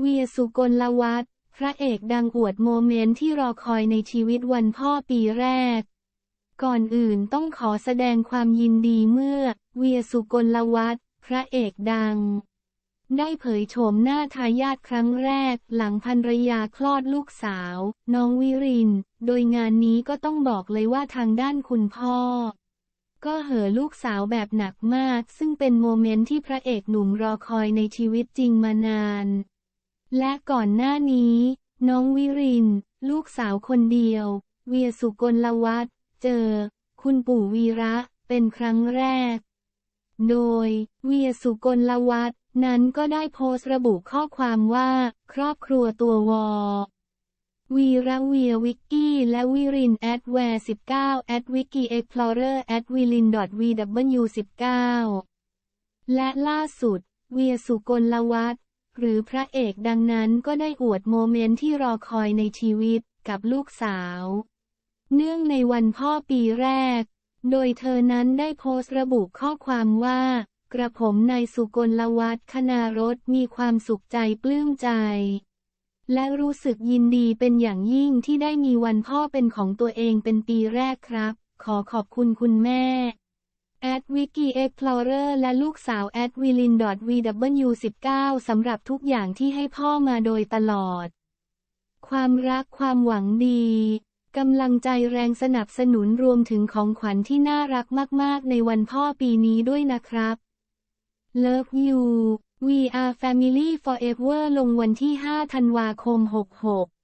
เวียสุกลวัฒน์พระเอกดังอวดโมเมนต์ที่รอคอยในชีวิตวันพ่อปีแรก ก่อนอื่นต้องขอแสดงความยินดีเมื่อ เวียสุกลวัฒน์พระเอกดัง ได้เผยโฉมหน้าทายาทครั้งแรก หลังภรรยาคลอดลูกสาว น้องวิริน โดยงานนี้ก็ต้องบอกเลยว่าทางด้านคุณพ่อก็เหอลูกสาวแบบหนักมาก ซึ่งเป็นโมเมนต์ที่พระเอกหนุ่มรอคอยในชีวิตจริงมานาน และก่อนหน้านี้ น้องวิริน ลูกสาวคนเดียว เวียสุกลวัฒน์เจอ คุณปู่วีระเป็นครั้งแรก โดย เวียสุกลวัฒน์นั้นก็ได้โพสต์ระบุข้อความว่า ครอบครัวตัววอวีระเวียวิกกี้และวิรินแอดแวร์19แอดวิกกี้เอ็กพลอเรอร์แอดวิลินดอทวีดับเบิลยู19และล่าสุด เวียสุกลวัฒน์ หรือพระเอกดังนั้นก็ได้อวดโมเมนต์ที่รอคอยในชีวิตกับลูกสาว เนื่องในวันพ่อปีแรก โดยเธอนั้นได้โพสต์ระบุข้อความว่า กระผมนายสุกลวัฒน์คณารถมีความสุขใจปลื้มใจ และรู้สึกยินดีเป็นอย่างยิ่งที่ได้มีวันพ่อเป็นของตัวเองเป็นปีแรกครับ ขอขอบคุณคุณแม่ แอดวิกิเอ็กพลอเรอร์และลูกสาวแอดวิลินดอทวีดับเบิลยูสิบเก้าสำหรับทุกอย่างที่ให้พ่อมาโดยตลอด ความรักความหวังดีกำลังใจแรงสนับสนุนรวมถึงของขวัญที่น่ารักมาก ๆ ในวันพ่อปีนี้ด้วยนะครับ Love you We are family forever ลงวันที่ 5 ธันวาคม 66